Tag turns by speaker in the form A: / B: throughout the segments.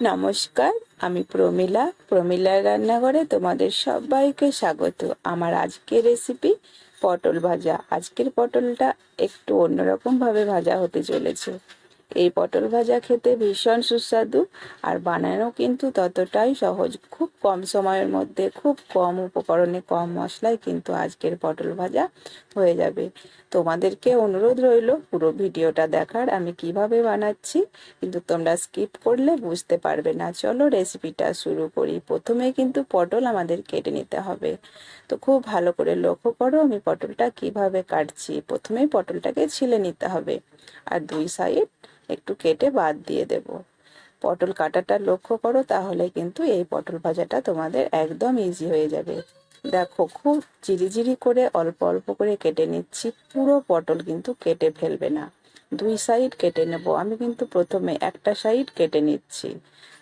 A: নমস্কার, আমি প্রমিলা। প্রমিলার রান্নাঘরে তোমাদের সবাইকে স্বাগত। আমার আজকের রেসিপি পটল ভাজা। আজকের পটলটা একটু অন্যরকম ভাবে ভাজা হতে চলেছে। এই পটল ভাজা খেতে ভীষণ সুস্বাদু আর বানানো কিন্তু ততটাই সহজ। খুব কম সময়ের মধ্যে, খুব কম উপকরণে, কম মশলায় কিন্তু আজকের পটল ভাজা হয়ে যাবে। তোমাদেরকে অনুরোধ রইল পুরো ভিডিওটা দেখার, আমি কীভাবে বানাচ্ছি কিন্তু তোমরা স্কিপ করলে বুঝতে পারবে না। চলো রেসিপিটা শুরু করি। প্রথমে কিন্তু পটল আমাদের কেটে নিতে হবে। তো খুব ভালো করে লক্ষ্য করো আমি পটলটা কীভাবে কাটছি। প্রথমেই পটলটাকে ছিলে নিতে হবে। আর দুই সাইড একটু কেটে বাদ দিয়ে দেব। পটল কাটাটা লক্ষ্য করো, তাহলে কিন্তু এই পটল ভাজাটা তোমাদের একদম ইজি হয়ে যাবে। দেখো, খুব চিরিচিরি করে অল্প অল্প করে কেটে নিচ্ছি। পুরো পটল কিন্তু কেটে ফেলবে না। দুই সাইড কেটে নেব। আমি কিন্তু প্রথমে একটা সাইড কেটে নিচ্ছি।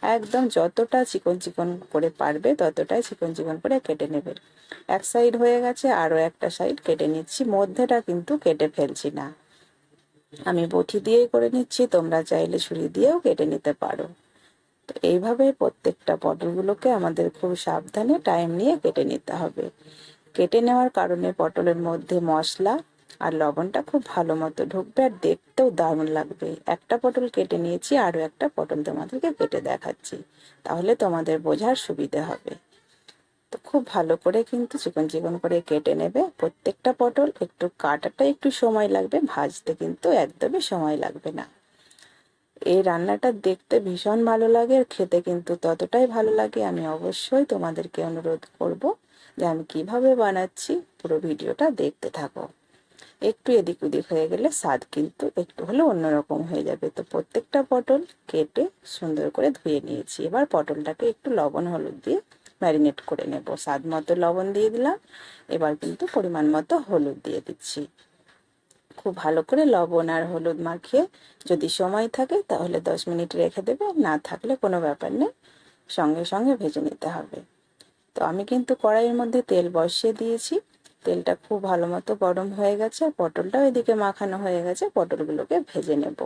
A: একদম যতটা চিকন চিকন করে পারবে, ততটাই চিকন চিকন করে কেটে নেবে। এক সাইড হয়ে গেছে, আরও একটা সাইড কেটে নিচ্ছি। মধ্যেটা কিন্তু কেটে ফেলছি না। আমি বটি দিয়েই করে নিচ্ছি, তোমরা চাইলে ছুরি দিয়েও কেটে নিতে পারো। তো এইভাবে প্রত্যেকটা পটলগুলোকে আমাদের খুব সাবধানে টাইম নিয়ে কেটে নিতে হবে। কেটে নেওয়ার কারণে পটলের মধ্যে মশলা আর লবণটা খুব ভালো মতো ঢুকবে আর দেখতেও দারুণ লাগবে। একটা পটল কেটে নিয়েছি, আরও একটা পটল তোমাদেরকে কেটে দেখাচ্ছি। তাহলে তোমাদের বোঝার সুবিধে হবে। তো খুব ভালো করে কিন্তু চিকন চিকন করে কেটে নেবে। প্রত্যেকটা পটল একটু কাটাটা একটু সময় লাগবে, ভাজতে কিন্তু একদমই সময় লাগবে না। এই রান্নাটা দেখতে ভীষণ ভালো লাগে আর খেতে কিন্তু ততটাই ভালো লাগে। আমি অবশ্যই তোমাদেরকে অনুরোধ করব যে আমি কীভাবে বানাচ্ছি পুরো ভিডিওটা দেখতে থাকো। একটু এদিক ওদিক হয়ে গেলে স্বাদ কিন্তু একটু হলে অন্যরকম হয়ে যাবে। তো প্রত্যেকটা পটল কেটে সুন্দর করে ধুয়ে নিয়েছি। এবার পটলটাকে একটু লবণ হলুদ দিয়ে ম্যারিনেট করে নেব। স্বাদ মতো লবণ দিয়ে দিলাম। এবার কিন্তু পরিমাণ মতো হলুদ দিয়ে দিচ্ছি। খুব ভালো করে লবণ আর হলুদ মাখিয়ে যদি সময় থাকে তাহলে দশ মিনিট রেখে দেবে না থাকলে কোনো ব্যাপার নেই। সঙ্গে সঙ্গে ভেজে নিতে হবে। তো আমি কিন্তু কড়াইয়ের মধ্যে তেল বসিয়ে দিয়েছি। তেলটা খুব ভালো মতো গরম হয়ে গেছে। আর পটলটাও এদিকে মাখানো হয়ে গেছে। পটলগুলোকে ভেজে নেব।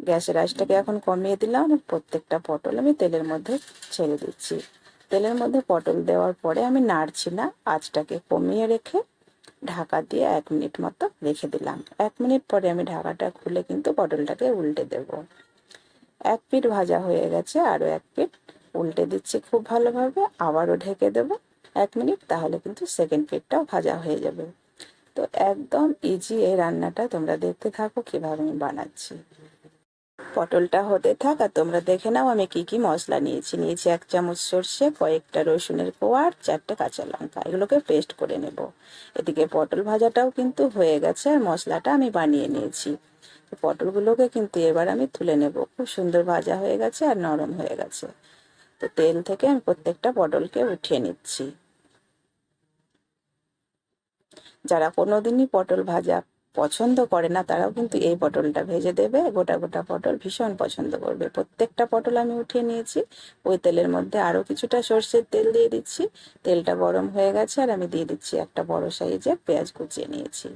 A: গ্যাসের আঁচটাকে এখন কমিয়ে দিলাম, প্রত্যেকটা পটল আমি তেলের মধ্যে ছেড়ে দিচ্ছি। তেলের মধ্যে পটল দেওয়ার পরে আমি নাড়ছি না, আঁচটাকে কমিয়ে রেখে ঢাকা দিয়ে এক মিনিট মতো রেখে দিলাম। এক মিনিট পরে আমি ঢাকাটা খুলে কিন্তু পটলটাকে উল্টে দেব। এক পিঠ ভাজা হয়ে গেছে, আরও এক পিঠ উল্টে দিচ্ছি খুব ভালোভাবে, আবারও ঢেকে দেব। এক মিনিট, তাহলে কিন্তু সেকেন্ড পিঠটাও ভাজা হয়ে যাবে। তো একদম ইজি এই রান্নাটা তোমরা দেখতে থাকো কীভাবে আমি বানাচ্ছি। পটলটা হতে থাক, আর তোমরা দেখে নাও আমি কি কি মশলা নিয়েছি। নিয়েছি এক চামচ সর্ষে, কয়েকটা রসুনের কোয়া আর চারটে কাঁচা লঙ্কা। এগুলোকে পেস্ট করে নেব। এদিকে পটল ভাজাটাও কিন্তু হয়ে গেছে, আর মশলাটা আমি বানিয়ে নিয়েছি। পটলগুলোকে কিন্তু এবার আমি তুলে নেব। খুব সুন্দর ভাজা হয়ে গেছে আর নরম হয়ে গেছে। তো তেল থেকে আমি প্রত্যেকটা পটলকে উঠিয়ে নিচ্ছি। যারা কোনোদিনই পটল ভাজা পছন্দ করে না, তারাও কিন্তু এই পটলটা ভেজে দেবে। গোটা গোটা পটল ভীষণ পছন্দ করবে। প্রত্যেকটা পটল আমি উঠিয়ে নিয়েছি। ওই তেলের মধ্যে আরও কিছুটা সর্ষের তেল দিয়ে দিচ্ছি। তেলটা গরম হয়ে গেছে আর আমি দিয়ে দিচ্ছি একটা বড় সাইজের পেঁয়াজ কুচিয়ে নিয়েছি।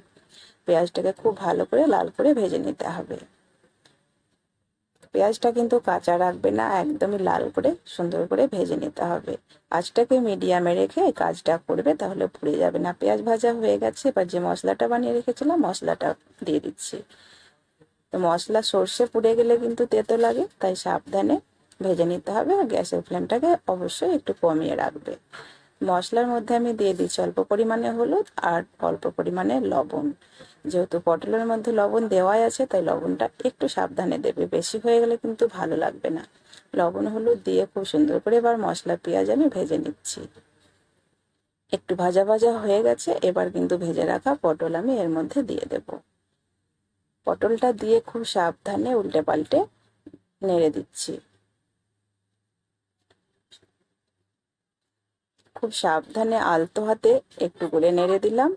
A: পেঁয়াজটাকে খুব ভালো করে লাল করে ভেজে নিতে হবে। পেঁয়াজটা কিন্তু কাঁচা রাখবে না, একদমই লাল করে সুন্দর করে ভেজে নিতে হবে। আঁচটাকে মিডিয়ামে রেখে কাজটা করবে, তাহলে পুড়ে যাবে না। পেঁয়াজ ভাজা হয়ে গেছে, এবার যে মশলাটা বানিয়ে রেখেছিলাম, মশলাটা দিয়ে দিচ্ছি। তো মশলা সর্ষে পুড়ে গেলে কিন্তু তেতো লাগে, তাই সাবধানে ভেজে নিতে হবে আর গ্যাসের ফ্লেমটাকে অবশ্যই একটু কমিয়ে রাখবে। মশলার মধ্যে আমি দিয়ে দিচ্ছি অল্প পরিমাণে হলুদ আর অল্প পরিমাণে লবণ। যেহেতু পটলের মধ্যে লবণ দেওয়াই আছে, তাই লবণটা একটু সাবধানে দেবে। বেশি হয়ে গেলে কিন্তু ভালো লাগবে না। লবণ হলুদ দিয়ে খুব সুন্দর করে এবার মশলা, পেঁয়াজ আমি ভেজে নিচ্ছি। একটু ভাজা ভাজা হয়ে গেছে, এবার কিন্তু ভেজে রাখা পটল আমি এর মধ্যে দিয়ে দেব। পটলটা দিয়ে খুব সাবধানে উল্টে পাল্টে নেড়ে দিচ্ছি। খুব সাবধানে আলতো হাতে একটু করে নেড়ে দিলাম।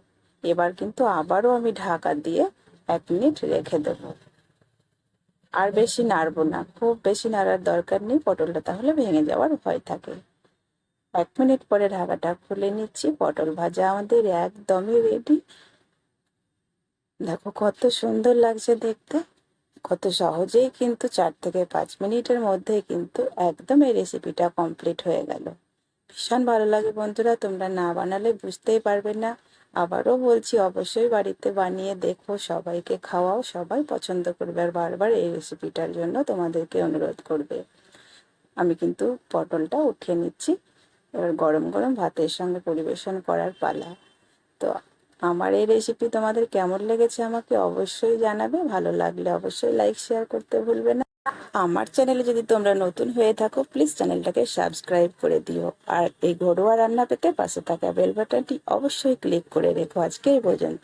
A: এবার কিন্তু আবারও আমি ঢাকা দিয়ে এক মিনিট রেখে দেব। আর বেশি নাড়বো না, খুব বেশি নাড়ার দরকার নেই, পটলটা তাহলে ভেঙে যাওয়ার ভয় থাকে। এক মিনিট পরে ঢাকাটা খুলে নিচ্ছি, পটল ভাজা আমাদের একদমই রেডি দেখো কত সুন্দর লাগছে দেখতে, কত সহজেই কিন্তু চার থেকে পাঁচ মিনিটের মধ্যে কিন্তু একদম এই রেসিপিটা কমপ্লিট হয়ে গেল। ভীষণ ভালো লাগে বন্ধুরা, তোমরা না বানালে বুঝতেই পারবে না। আবারও বলছি, অবশ্যই বাড়িতে বানিয়ে দেখো, সবাইকে খাওয়াও, সবাই পছন্দ করবে আর বারবার এই রেসিপিটার জন্য তোমাদেরকে অনুরোধ করবে। আমি কিন্তু পটলটা উঠিয়ে নিচ্ছি, এবার গরম গরম ভাতের সঙ্গে পরিবেশন করার পালা। তো আমার এই রেসিপি তোমাদের কেমন লেগেছে আমাকে অবশ্যই জানাবে, ভালো লাগলে অবশ্যই লাইক শেয়ার করতে ভুলবে না। আমার চ্যানেলে যদি তোমরা নতুন হয়ে থাকো প্লিজ চ্যানেলটাকে সাবস্ক্রাইব করে দিও। আর এই ঘরোয়া রান্না পেতে পাশে থাকা বেল বাটনটি অবশ্যই ক্লিক করে রেখো আজকে এই পর্যন্ত।